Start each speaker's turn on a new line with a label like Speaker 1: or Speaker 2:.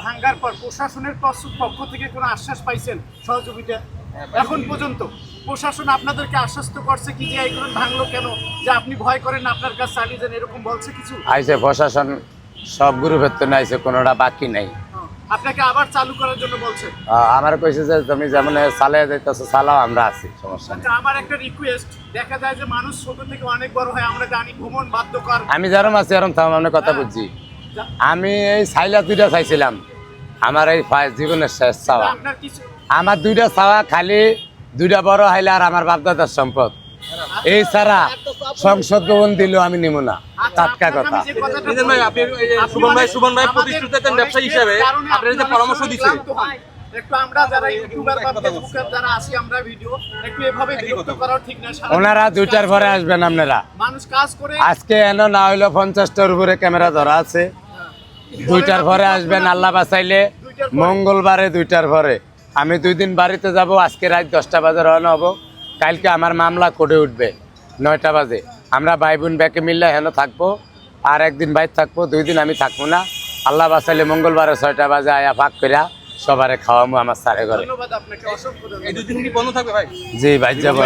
Speaker 1: ভাঙ্গার পর প্রশাসনের পক্ষ- থেকে কোনো আশ্বাস পাইছেন সহযোগিতা এখন পর্যন্ত প্রশাসন আপনাদেরকে আশ্বস্ত করছে কি যে এইগুলো ভাঙলো কেন? যে আপনি ভয় করেন আপনার কাছে চালিয়ে যান এরকম বলছে কিছু?
Speaker 2: আইসে প্রশাসন সব গ্রুপের তো নাইছে কোনোটা বাকি নাই।
Speaker 1: আপনাকে আবার চালু করার জন্য বলছে?
Speaker 2: আমার কইছে যে তুমি যেমন যাইতেছো আমরা আছি সমস্যা নেই।
Speaker 1: আচ্ছা আমার একটা রিকোয়েস্ট দেখা যায় যে মানুষ ছোট থেকে অনেক বড় হয় আমরা জানি ভ্রমণ বাধ্যকর।
Speaker 2: আমি যেরম আছি থাম কথা বুঝছি। আমি এই সাইলা দুইটা চাইছিলাম। আমার এই ফার্স্ট জীবনের শেষ চাওয়া। আমার দুইটা চাওয়া খালি দুইটা বড় হাইলে আর আমার বাপদাদার সম্পদ। এই ছাড়া সংসদ ভবন দিল আমি নিব না। টাটকা কথা।
Speaker 3: নিজাম ভাই, আপনি এই যে সুমন ভাই- সুমন ভাই প্রতিষ্ঠিত ব্যবসায়ী হিসেবে। আপনার যে পরামর্শ দিছে।
Speaker 1: একটু আমরা যারা ইউটিউবার বা ফেসবুকার যারা আছি আমরা ভিডিও একটু এভাবে বিরক্ত করাও ঠিক না সারাদিন
Speaker 2: ওনারা দুইটার পরে আসবেন আপনারা।
Speaker 1: মানুষ কাজ করে।
Speaker 2: আজকে এনো না হইল পঞ্চাশটার উপরে ক্যামেরা ধরা আছে। দুইটার পরে আসবেন আল্লাহ বাঁচাইলে। মঙ্গলবারে দুইটার পরে। আমি দুই দিন বাড়িতে যাব আজকে রাত দশটা বাজে রওনা হব। কালকে আমার মামলা কোর্টে উঠবে নয়টা বাজে। আমরা ভাই বোন ব্যাকে মিললে হেন থাকব আর একদিন বাইর থাকব দুই দিন আমি থাকব না। আল্লাহ বাঁচাইলে মঙ্গলবারে ছয়টা বাজে আয়া ফাঁক করিয়া সবারে খাওয়াবো আমার সারে ঘরে। জি ভাই যাব